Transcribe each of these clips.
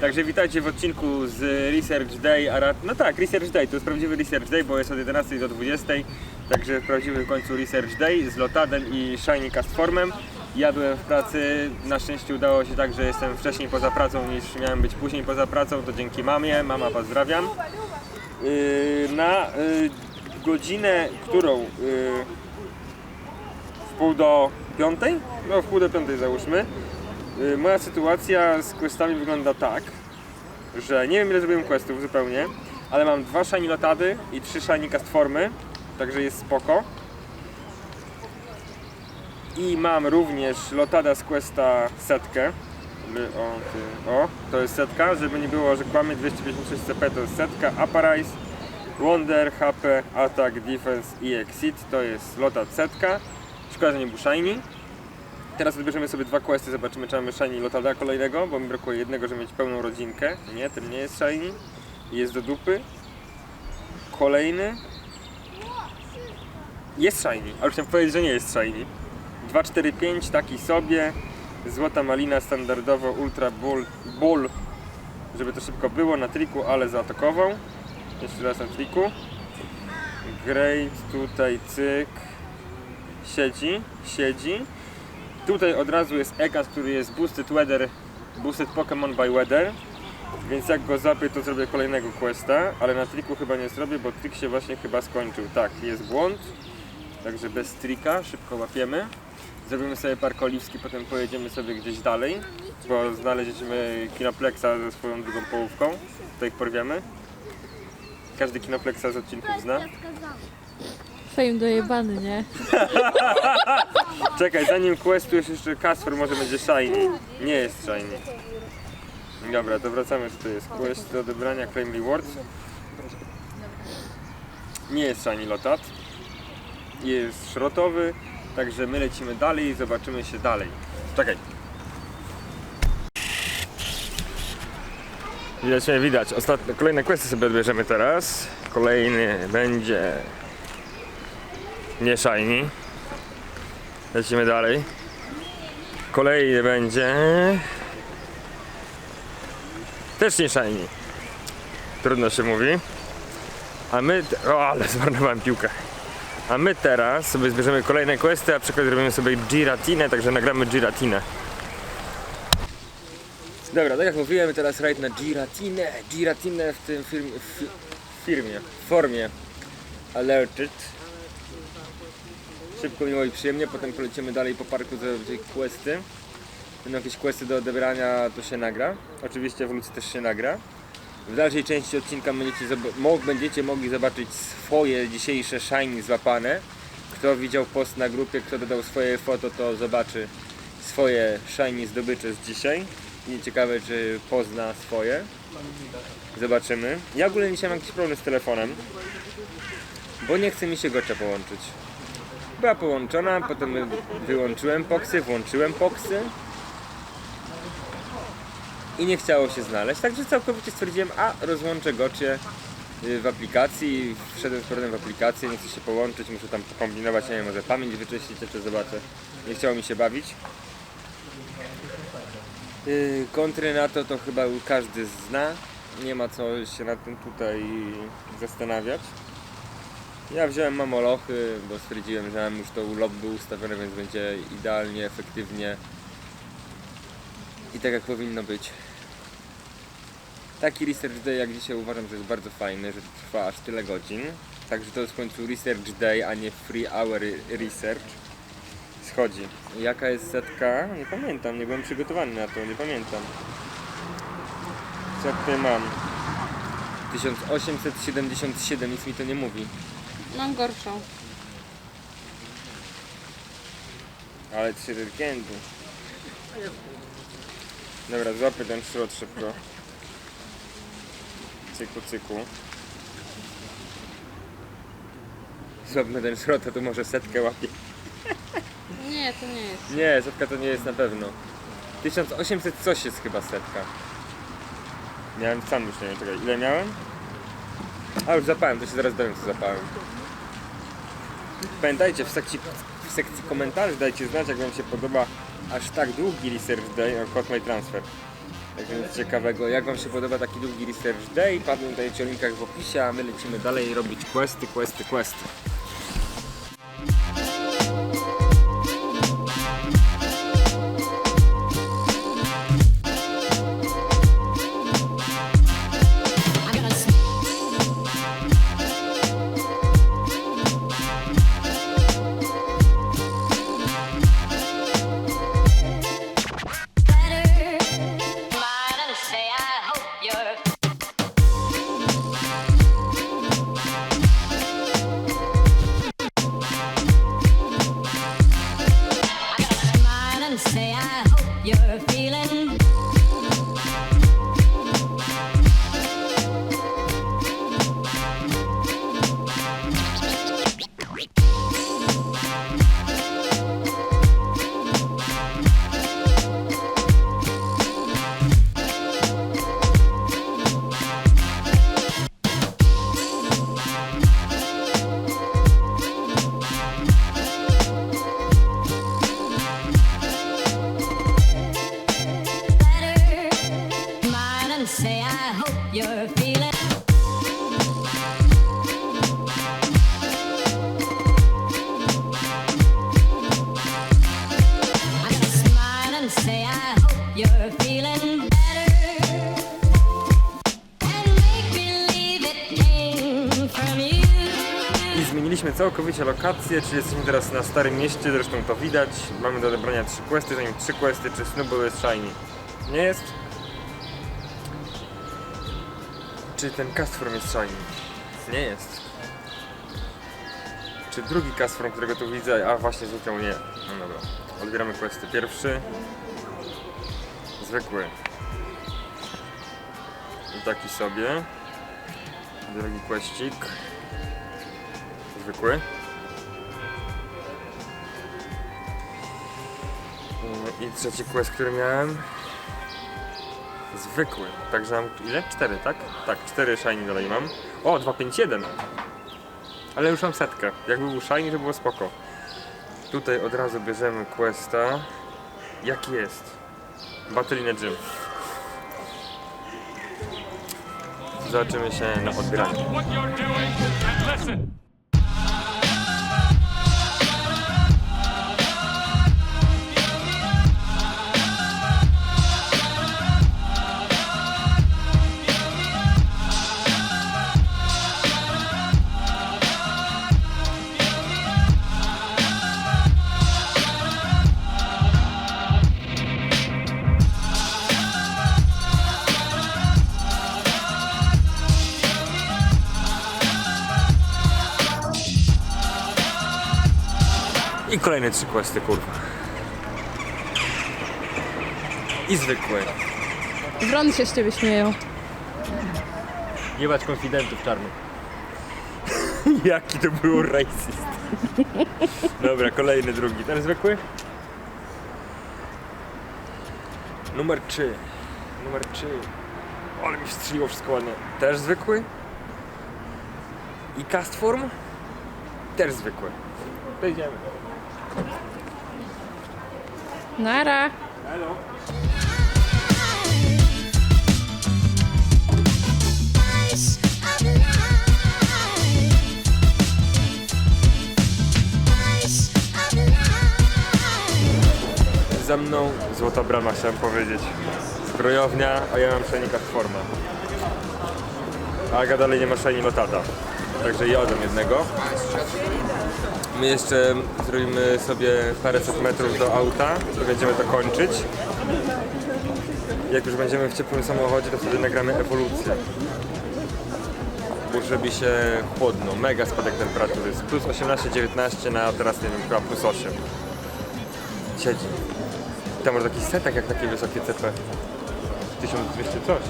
Także witajcie w odcinku z Research Day, a no tak, Research Day, to jest prawdziwy Research Day, bo jest od 11 do 20, także w końcu Research Day z Lotadem i Shiny Castformem. Ja byłem w pracy, na szczęście udało się tak, że jestem wcześniej poza pracą niż miałem być później poza pracą, to dzięki mamie, mama pozdrawiam. Yy, na yy, godzinę, którą yy, w pół do piątej? No w pół do piątej załóżmy. Y, Moja sytuacja z questami wygląda tak, że nie wiem ile zrobiłem questów zupełnie, ale mam dwa shiny lotady i trzy shiny castformy, także jest spoko. I mam również lotada z questa setkę. O, o, to jest setka, żeby nie było, że kłamie 256 CP to jest setka. Apparize, Wonder, HP, Attack, Defense i Exit to jest lotad setka. Szkoda, że nie był shiny. Teraz odbierzemy sobie dwa questy, zobaczymy czy mamy shiny lotada kolejnego, bo mi brakuje jednego, żeby mieć pełną rodzinkę. Nie, ten nie jest shiny. Jest do dupy. Kolejny. Jest shiny, ale chciałem powiedzieć, że nie jest shiny. 2, 4, 5, taki sobie. Złota malina standardowo Ultra Bull, bull żeby to szybko było na triku, ale zaatakował. Jeszcze raz na triku. Great, tutaj cyk. Siedzi, siedzi. Tutaj od razu jest Ekas, który jest Boosted Weather, Boosted Pokémon by Weather. Więc jak go zapię, to zrobię kolejnego questa, ale na triku chyba nie zrobię, bo trik się właśnie chyba skończył. Tak, jest błąd, także bez trika, szybko łapiemy. Zrobimy sobie park oliwski, potem pojedziemy sobie gdzieś dalej, bo znaleźliśmy Kinoplexa ze swoją drugą połówką. Tutaj ich porwiemy. Każdy Kinoplexa z odcinków zna. Fame dojebany, nie? Czekaj, zanim questu jest jeszcze Kasper, może będzie shiny. Nie jest shiny. Dobra, to wracamy, to jest. Quest do odebrania Claim Rewards. Nie jest shiny lotat. Jest szrotowy, także my lecimy dalej i zobaczymy się dalej. Czekaj. Widać, widać. Ostatnie, kolejne questy sobie odbierzemy teraz. Kolejny będzie nie shiny. Lecimy dalej. Kolejny będzie. Też nie shiny. Trudno się mówi. A my. O, ale zmarnowałem piłkę. A my teraz sobie zbierzemy kolejne questy, a przykład zrobimy sobie Giratinę, także nagramy Giratinę. Dobra, tak jak mówiłem, teraz rajd na Giratinę. Giratinę w tym firmie, fi, firmie, formie Alerted. Szybko, miło i przyjemnie, potem polecimy dalej po parku zrobić questy. Będą jakieś questy do odebrania, to się nagra. Oczywiście w Lucy też się nagra. W dalszej części odcinka będziecie, będziecie mogli zobaczyć swoje dzisiejsze shiny złapane. Kto widział post na grupie, kto dodał swoje foto, to zobaczy swoje shiny zdobycze z dzisiaj. I ciekawe, czy pozna swoje. Zobaczymy. Ja ogólnie dzisiaj mam jakiś problem z telefonem, bo nie chce mi się gocza połączyć. Była połączona, potem wyłączyłem poksy, włączyłem poksy. I nie chciało się znaleźć, także całkowicie stwierdziłem, a rozłączę gocie y, w aplikacji, wszedłem z powrotem w aplikację, nie chcę się połączyć, muszę tam pokombinować, nie wiem, może pamięć wyczyścić, jeszcze zobaczę, nie chciało mi się bawić. Yy, Kontry na to to chyba każdy zna, nie ma co się nad tym tutaj zastanawiać. Ja wziąłem mamolochy, bo stwierdziłem, że już to lobby ustawione, więc będzie idealnie, efektywnie i tak jak powinno być. Taki research day jak dzisiaj uważam, że jest bardzo fajny, że trwa aż tyle godzin. Także to jest w końcu research day, a nie free hour research. Schodzi. Jaka jest setka? Nie pamiętam, nie byłem przygotowany na to, nie pamiętam. Co tutaj mam? 1877, nic mi to nie mówi. Mam gorszą. Ale trzy rynkiendy. Dobra, złapię ten szrot szybko. Cyku, cyku. Złapmy ten szrot, a tu może setkę łapie. Nie, to nie jest. Nie, setka to nie jest na pewno. 1800 coś jest chyba setka. Miałem sam już nie wiem, czekaj, ile miałem? A już zapałem, to się zaraz dowiem co zapałem. Pamiętajcie, w sekcji, w sekcji komentarzy dajcie znać, jak wam się podoba aż tak długi research day o Cosmic Transfer. Także nic ciekawego. Jak wam się podoba taki długi Research Day? Pamiętajcie o linkach w opisie, a my lecimy dalej robić questy, questy, questy. I zmieniliśmy całkowicie lokację, czyli jesteśmy teraz na Starym Mieście, zresztą to widać. Mamy do odebrania trzy questy, zanim trzy questy, czy Snowball jest shiny? Nie jest? Czy ten castform jest shiny? Nie jest. Czy drugi castform, którego tu widzę, a właśnie zniknął? Nie. No dobra. Odbieramy questy. Pierwszy. Zwykły. I taki sobie. Drugi questik. Zwykły. I trzeci quest, który miałem. Zwykły. Także mam ile? Cztery, tak? Tak, cztery shiny dalej mam. O, 251. Ale już mam setkę. Jakby był shiny, to było spoko. Tutaj od razu bierzemy questa. Jaki jest? Battle Gym. Zobaczymy się na odbieraniu. Kolejne trzy questy, kurwa. I zwykły. Wrony się z ciebie śmieją. Jebać konfidentów czarnych. Jaki to był racist. Dobra, kolejny, drugi. Ten zwykły? Numer 3. Numer 3. Ale mi strzeliło wszystko ładnie. Też zwykły? I cast form? Też zwykły. To idziemy. Nara. Za mną złota brama chciałem powiedzieć. Zbrojownia, a ja mam shiny cast forma. Aga dalej nie ma shiny lotata. Także ja oddam jednego. My jeszcze zrobimy sobie paręset metrów do auta i będziemy to kończyć. Jak już będziemy w ciepłym samochodzie, to wtedy nagramy ewolucję. Bo robi się chłodno, mega spadek temperatury. Jest plus 18-19 na teraz nie wiem, chyba plus 8. Siedzi. Tam może taki setek jak takie wysokie CP. 1200 coś.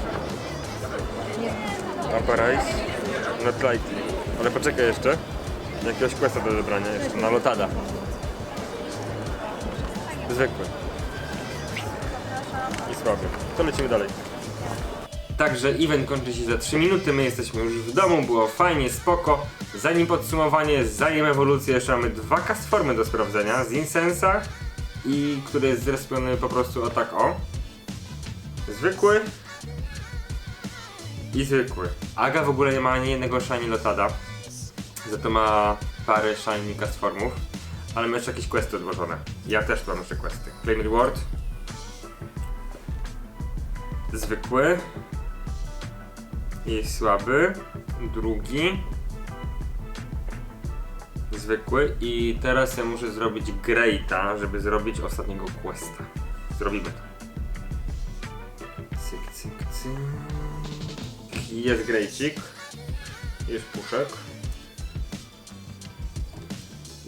Aparice. Not likely. Ale poczekaj jeszcze. Jakiegoś questa do odebrania jeszcze, na lotada. Zwykły. I słaby. To lecimy dalej. Także event kończy się za 3 minuty, my jesteśmy już w domu, było fajnie, spoko. Zanim podsumowanie, zanim ewolucję, jeszcze mamy dwa castformy do sprawdzenia z Insensa i który jest zrespiony po prostu o tak o. Zwykły i zwykły. Aga w ogóle nie ma ani jednego shiny lotada. Za to ma parę shiny castformów. Ale ma jeszcze jakieś questy odłożone. Ja też mam jeszcze questy. Claiming Ward. Zwykły. I słaby. Drugi. Zwykły. I teraz ja muszę zrobić Greata, żeby zrobić ostatniego questa. Zrobimy to. Cyk, cyk, cyk. Jest Grejcik. Jest puszek.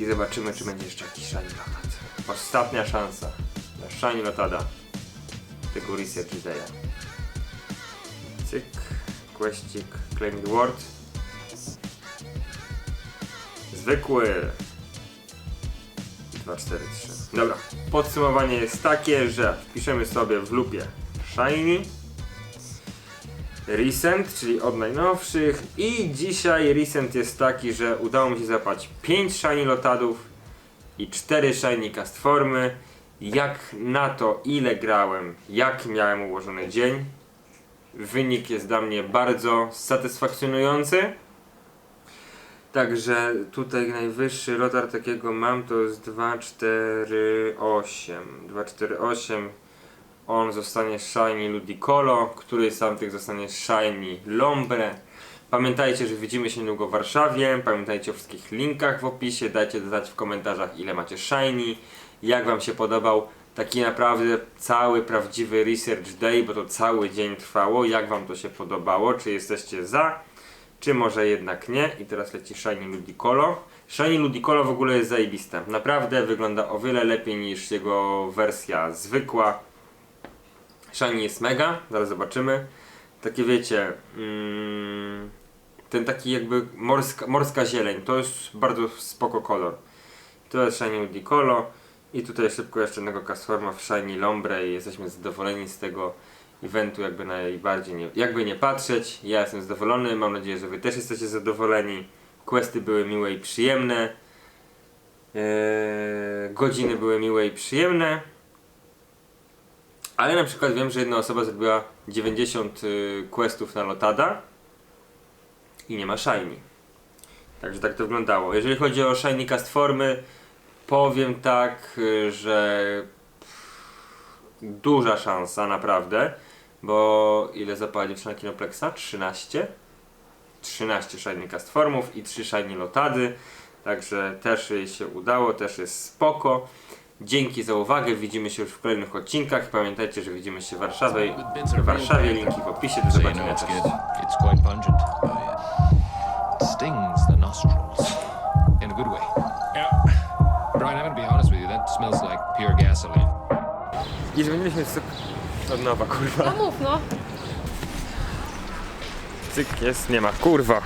I zobaczymy, czy będzie jeszcze jakiś Shiny Lotad. Ostatnia szansa na Shiny Lotada tego Research Day'a. Cyk, questik, claim reward. Zwykły. 2, 4, 3. Dobra, podsumowanie jest takie, że wpiszemy sobie w lupie Shiny. Recent, czyli od najnowszych i dzisiaj recent jest taki, że udało mi się zapać 5 shiny lotadów i 4 shiny cast formy. Jak na to ile grałem, jak miałem ułożony dzień, wynik jest dla mnie bardzo satysfakcjonujący. Także tutaj najwyższy lotar takiego mam to jest 248. 248 on zostanie Shiny Ludicolo, który z tamtych zostanie Shiny Lombre. Pamiętajcie, że widzimy się niedługo w Warszawie. Pamiętajcie o wszystkich linkach w opisie. Dajcie znać w komentarzach ile macie Shiny. Jak Wam się podobał taki naprawdę cały prawdziwy Research Day, bo to cały dzień trwało. Jak Wam to się podobało? Czy jesteście za? Czy może jednak nie? I teraz leci Shiny Ludicolo. Shiny Ludicolo w ogóle jest zajebiste. Naprawdę wygląda o wiele lepiej niż jego wersja zwykła. Shiny jest mega, zaraz zobaczymy. Takie wiecie, mm, ten taki jakby morska, morska zieleń, to jest bardzo spoko kolor. To jest Shiny Ludicolo i tutaj szybko jeszcze jednego Castforma w Shiny Lombre i jesteśmy zadowoleni z tego eventu jakby najbardziej, nie, jakby nie patrzeć. Ja jestem zadowolony, mam nadzieję, że wy też jesteście zadowoleni. Questy były miłe i przyjemne. Eee, godziny były miłe i przyjemne. Ale na przykład wiem, że jedna osoba zrobiła 90 y, questów na Lotada i nie ma Shiny. Także tak to wyglądało. Jeżeli chodzi o Shiny Cast formy, powiem tak, y, że duża szansa naprawdę, bo ile zapała dziewczyna Kinoplexa? 13? 13 Shiny Cast formów i 3 Shiny Lotady. Także też jej się udało, też jest spoko. Dzięki za uwagę, widzimy się już w kolejnych odcinkach. Pamiętajcie, że widzimy się w Warszawie. W Warszawie linki w opisie. Do zobaczenia. Cześć. good. It's quite pungent. Oh yeah. It stings the nostrils in a good way. Yeah. Brian, I'm gonna be honest with you. That smells like pure gasoline. I zmieniliśmy syp od nowa, kurwa. No mów no. Cyk jest, nie ma, kurwa.